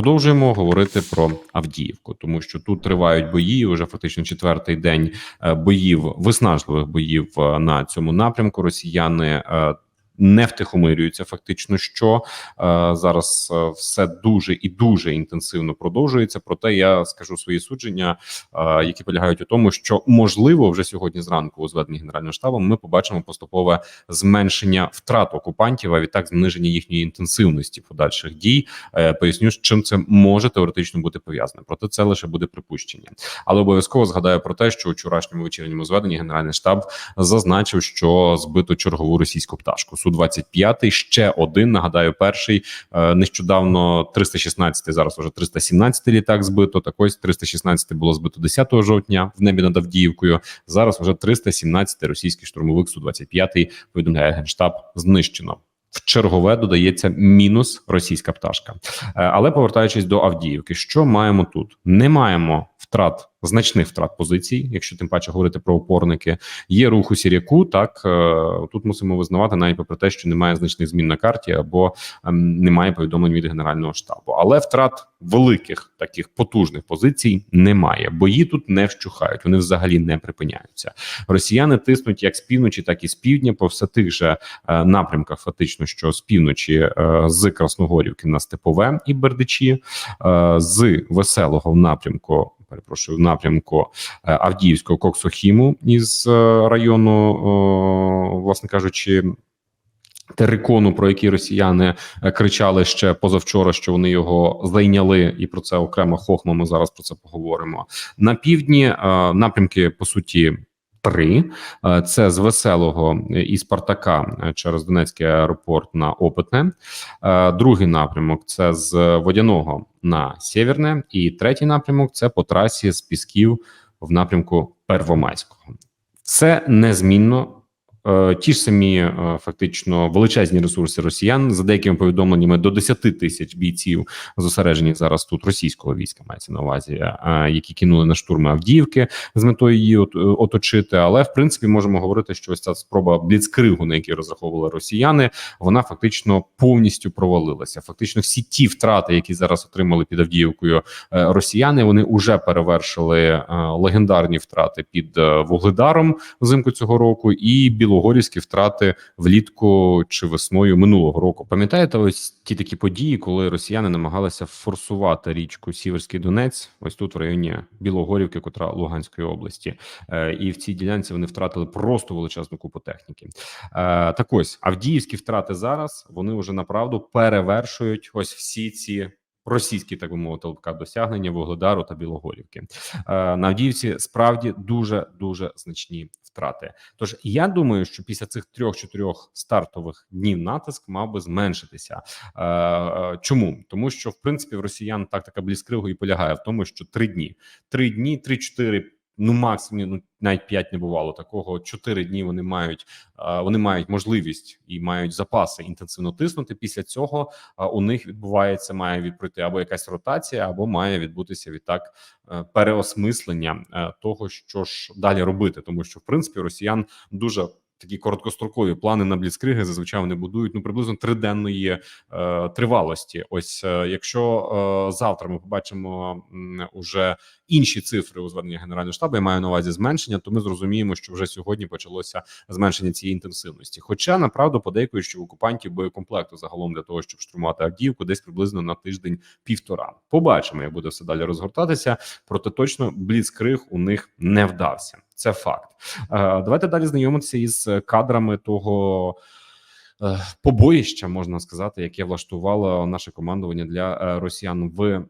Продовжуємо говорити про Авдіївку, тому що тут тривають бої. Уже фактично четвертий день е, боїв, виснажливих боїв е, на цьому напрямку. Росіяни е, не втихомирюються. Фактично, що е, зараз е, все дуже і дуже інтенсивно продовжується. Проте я скажу свої судження, е, які полягають у тому, що можливо вже сьогодні зранку у зведенні генерального штабу ми побачимо поступове зменшення втрат окупантів, а відтак зниження їхньої інтенсивності подальших дій. Поясню, з чим це може теоретично бути пов'язане. Проте це лише буде припущення. Але обов'язково згадаю про те, що у вчорашньому вечірньому зведенні генеральний штаб зазначив, що збито чергову російську пташку. Су 25 ще один. Нагадаю, перший е, нещодавно 316, зараз уже 317 літак збито. Так ось 316 було збито 10 жовтня в небі над Авдіївкою. Зараз вже 317 російський штурмовик Су 25 повідомляє генштаб знищено. В чергове додається мінус російська пташка. Е, Але повертаючись до Авдіївки, що маємо тут? Не маємо втрат значних втрат позицій, якщо тим паче говорити про опорники. Є рух у Сіряку. Так е, тут мусимо визнавати навіть попри те, що немає значних змін на карті або ем, немає повідомлень від генерального штабу. Але втрат великих таких потужних позицій немає. Бої тут не вщухають, вони взагалі не припиняються. Росіяни тиснуть як з півночі, так і з півдня по все тих же е, напрямках, фактично, що з півночі е, з Красногорівки на Степове і Бердичі, з веселого в напрямку. Перепрошую, в напрямку е, Авдіївського Коксохіму із е, району, власне кажучи, Терикону, про який росіяни е, кричали ще позавчора, що вони його зайняли, і про це окремо хохма. Ми зараз про це поговоримо. На півдні напрямки по суті. Три Е, це з веселого і Спартака е, через Донецький аеропорт на Опитне. Е, Другий напрямок це з водяного на Сєвєрне, і третій напрямок це по трасі з Пісків в напрямку Первомайського. Це незмінно. Е, Ті ж самі е, фактично величезні ресурси росіян за деякими повідомленнями до 10 тисяч бійців зосереджені зараз тут російського війська мається на увазі, е, які кинули на штурми Авдіївки з метою її оточити. Але в принципі можемо говорити, що ось ця спроба бліцкригу, на який розраховували росіяни, вона фактично повністю провалилася. Фактично, всі ті втрати, які зараз отримали під Авдіївкою росіяни, вони вже перевершили легендарні втрати під Вугледаром взимку цього року, і білогорівські втрати влітку чи весною минулого року. Пам'ятаєте, ось ті такі події, коли росіяни намагалися форсувати річку Сіверський Донець, ось тут в районі Білогорівки, котра Луганської області, Е, і в цій ділянці вони втратили просто величезну купу техніки. Е, Так ось Авдіївські втрати зараз вони вже направду перевершують ось всі ці. Російські, так би мовити, ЛК досягнення Вугледару та Білоголівки. Е, на Авдіївці справді дуже дуже значні втрати. Тож я думаю, що після цих трьох-чотирьох стартових днів натиск мав би зменшитися. Е, е, Чому тому, що в принципі в росіян тактика бліскригу і полягає в тому, що три дні, три дні, три-чотири. Ну, максимум, ну навіть п'ять не бувало такого. Чотири дні вони мають вони мають можливість і мають запаси інтенсивно тиснути. Після цього у них відбувається, має відпройти або якась ротація, або має відбутися відтак е, переосмислення е, того, що ж далі робити, тому що в принципі росіян дуже. Такі короткострокові плани на бліцкриги зазвичай вони будують ну приблизно триденної е, тривалості. Ось е, якщо е, завтра ми побачимо м, уже інші цифри у зверненні генерального штабу, я маю на увазі зменшення, то ми зрозуміємо, що вже сьогодні почалося зменшення цієї інтенсивності. Хоча направду подейкують, що в окупантів боєкомплекту загалом для того, щоб штурмувати Авдіївку, десь приблизно на тиждень півтора. Побачимо, як буде все далі розгортатися. Проте точно бліцкриг у них не вдався. Це факт. Е, Давайте далі знайомитися із кадрами того. Е, Побоїща можна сказати, яке влаштувало наше командування для е, росіян в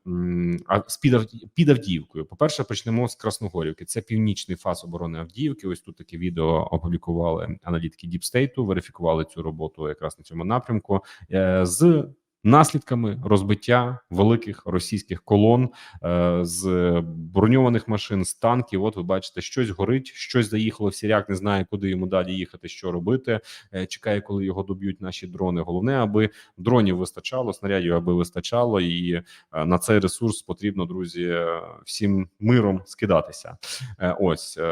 під, Авдіївкою. По перше, почнемо з Красногорівки. Це північний фас оборони Авдіївки. Ось тут таке відео опублікували аналітики Діпстейту, верифікували цю роботу якраз на цьому напрямку е, з наслідками розбиття великих російських колон е, з броньованих машин, з танків. От ви бачите, щось горить, щось заїхало в сіряк, не знає, куди йому далі їхати, що робити. Е, Чекає, коли його доб'ють наші дрони. Головне, аби дронів вистачало, снарядів аби вистачало, і е, на цей ресурс потрібно, друзі, е, всім миром скидатися. Е, Ось е,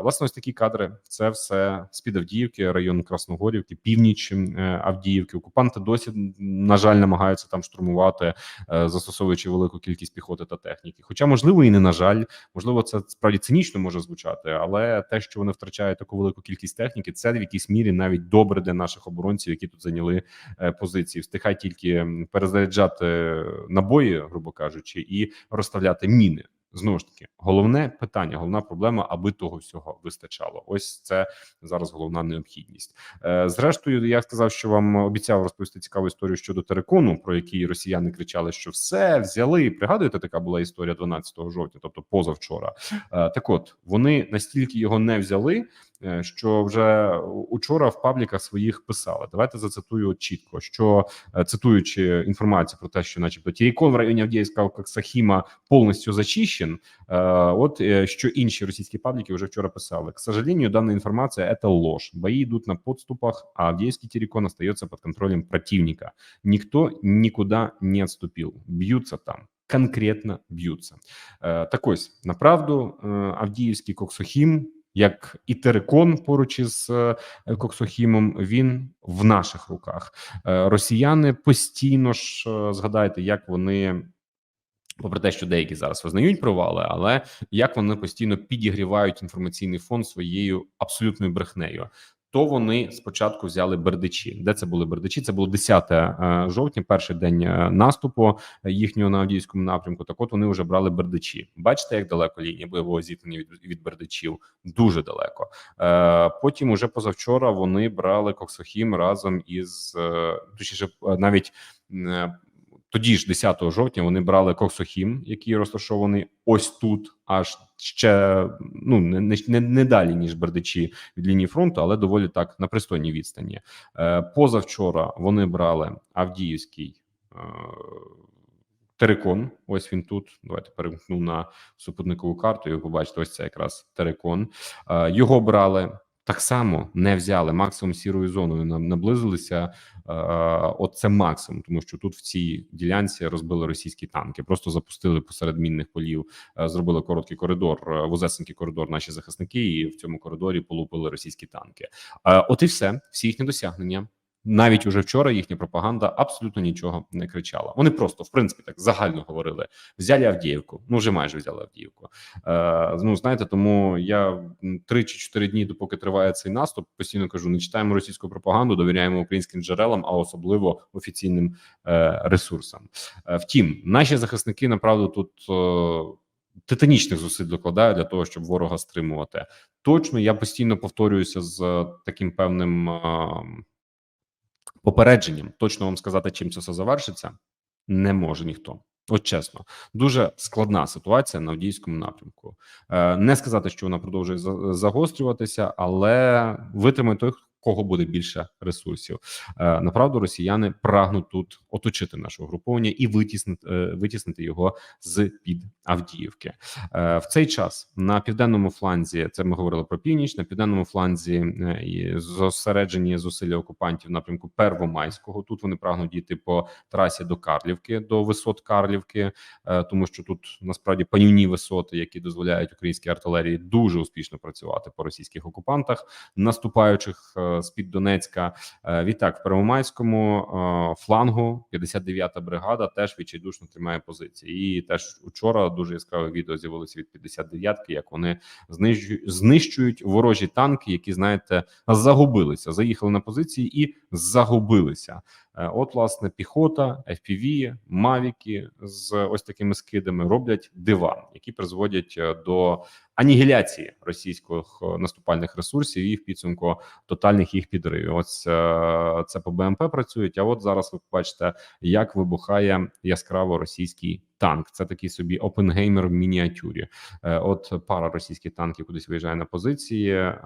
власне, ось такі кадри. Це все з під Авдіївки, район Красногорівки, північ е, Авдіївки. Окупанти досі, на жаль, намагаються намагаються там штурмувати, е, застосовуючи велику кількість піхоти та техніки. Хоча, можливо, і не на жаль, можливо, це справді цинічно може звучати, але те, що вони втрачають таку велику кількість техніки, це в якійсь мірі навіть добре для наших оборонців, які тут зайняли е, позиції. Встигай тільки перезаряджати набої, грубо кажучи, і розставляти міни. Знову ж таки, головне питання, головна проблема, аби того всього вистачало. Ось це зараз головна необхідність. Е, Зрештою, я сказав, що вам обіцяв розповісти цікаву історію щодо терекону, про який росіяни кричали, що все взяли. Пригадуєте, така була історія 12 жовтня, тобто позавчора. Е, Так, от вони настільки його не взяли. е, Що вже учора в пабліках своїх писали. Давайте зацитую чітко, що е, цитуючи інформацію про те, що, начебто, Тірікон в районі Авдіївського Коксахіма повністю зачищен. Е, От е, що інші російські пабліки вже вчора писали. К сожалению, данная информация это ложь. Бои идут на подступах, а Авдеевский Терекон остается под контролем противника. Никто никуда не отступил. Бьются там. Конкретно б'ються. Е, так ось направду е, Авдіївський Коксохім, як і Терекон поруч із е, Коксохімом, він в наших руках. Е, росіяни постійно ж е, згадайте, як вони. Попри те, що деякі зараз визнають провали, але як вони постійно підігрівають інформаційний фон своєю абсолютною брехнею. То вони спочатку взяли бердичі. Де це були бердичі? Це було 10 е, жовтня, перший день е, наступу їхнього на Авдіївському напрямку. Так, от вони вже брали бердичі. Бачите, як далеко лінія бойового зіткнення від, від бердичів? Дуже далеко. Е, Потім, уже позавчора, вони брали Коксохім разом із е, точніше, е, навіть. Тоді ж 10 жовтня вони брали Коксохім, який розташований ось тут, аж ще ну не, не, не, далі ніж Бердичі від лінії фронту, але доволі так на пристойній відстані. Е, позавчора вони брали Авдіївський. Е, Терекон, ось він тут. Давайте перемкну на супутникову карту. І побачите, ось це якраз Терекон. Е, його брали так само, не взяли максимум сірою зоною. Наблизилися. Е, от це максимум, тому що тут в цій ділянці розбили російські танки, просто запустили посеред мінних полів, е, зробили короткий коридор, е, вузесенький коридор. Наші захисники, і в цьому коридорі полупили російські танки. От і все, всі їхні досягнення. Навіть уже вчора їхня пропаганда абсолютно нічого не кричала. Вони просто, в принципі, так загально говорили: взяли Авдіївку. Ну вже майже взяли Авдіївку. Е, ну знаєте, тому я три чи чотири дні, допоки триває цей наступ, постійно кажу: не читаємо російську пропаганду, довіряємо українським джерелам, а особливо офіційним е, ресурсам. Е, втім, наші захисники направду тут. Е, Титанічних зусиль докладають для того, щоб ворога стримувати. Точно я постійно повторююся з е, таким певним е, попередженням. Точно вам сказати, чим це все завершиться, не може ніхто. От чесно, дуже складна ситуація на Авдіївському напрямку. Е, не сказати, що вона продовжує за- загострюватися, але витримає той, кого буде більше ресурсів. Е, направду, росіяни прагнуть тут оточити наше угруповання і витіснити, е, витіснити його з під Авдіївки. Е, в цей час на південному фланзі це ми говорили про північ. На південному фланзі зосереджені зусилля окупантів в напрямку Первомайського. Тут вони прагнуть дійти по трасі до Карлівки, до висот Карлівки, тому що тут насправді панівні висоти, які дозволяють українській артилерії дуже успішно працювати по російських окупантах, наступаючих з під Донецька. Е, Відтак в Первомайському е, флангу 59-та бригада теж відчайдушно тримає позиції. І теж учора дуже яскраве відео з'явилося від 59-ки, як вони знищують, ворожі танки, які знаєте загубилися, заїхали на позиції і загубилися. Е, От, власне, піхота, FPV, мавіки з ось такими скидами роблять дива, які призводять е, до анігіляції російських е, наступальних ресурсів і в підсумку тотальних їх підривів. Ось це по БМП працюють. А от зараз ви бачите, як вибухає яскраво російський танк. Це такий собі опенгеймер в мініатюрі. Е, От пара російських танків кудись виїжджає на позиції. е,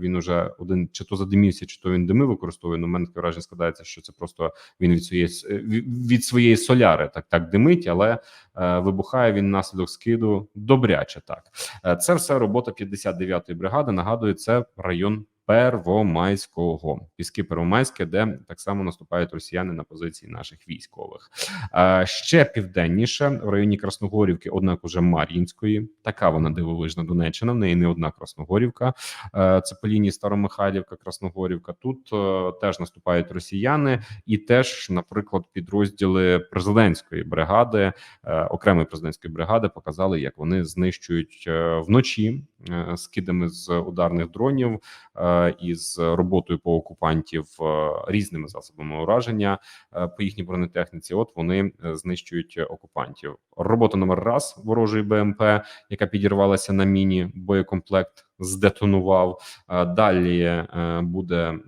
Він уже один чи то задимівся, чи то він дими використовує. Ну, мене таке враження складається, що це просто він від своєї е, від своєї соляри так так димить, але вибухає він наслідок скиду добряче. Так це все робота 59-ї бригади. Нагадую, це район Первомайського. Піски Первомайське, де так само наступають росіяни на позиції наших військових. Е, ще південніше в районі Красногорівки, однак уже Мар'їнської. Така вона дивовижна Донеччина. В неї не одна Красногорівка. Це по лінії Старомихайлівка, Красногорівка. Тут теж наступають росіяни, і теж, наприклад, підрозділи президентської бригади, окремої президентської бригади, показали, як вони знищують е, вночі скидами з ударних дронів е, і з роботою по окупантів е, різними засобами ураження е, по їхній бронетехніці. От вони е, знищують окупантів. Робота номер раз ворожої БМП, яка підірвалася на міні, боєкомплект здетонував. Е, Далі е, буде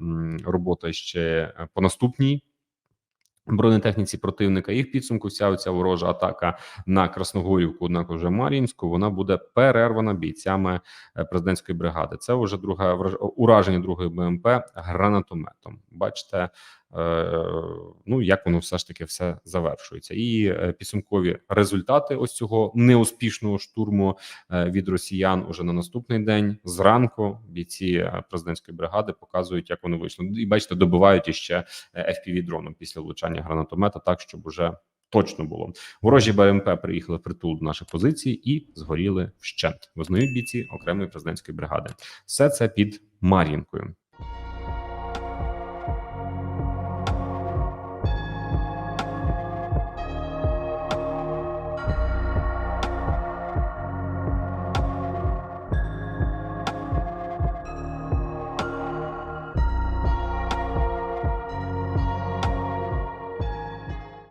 робота ще е, по наступній. Бронетехніці противника і в підсумку вся ця ворожа атака на Красногорівку, однак уже Мар'їнську, вона буде перервана бійцями е, президентської бригади. Це вже враж- ураження другої БМП гранатометом. Бачите, ну як воно все ж таки все завершується, і е, підсумкові результати ось цього неуспішного штурму е, від росіян уже на наступний день зранку. Бійці е, президентської бригади показують, як вони вийшли. І бачите, добивають іще fpv дроном після влучання гранатомета, так щоб уже точно було. Ворожі БМП приїхали в притул до наших позицій і згоріли вщент. Визнають бійці окремої президентської бригади. Все це під Мар'їнкою.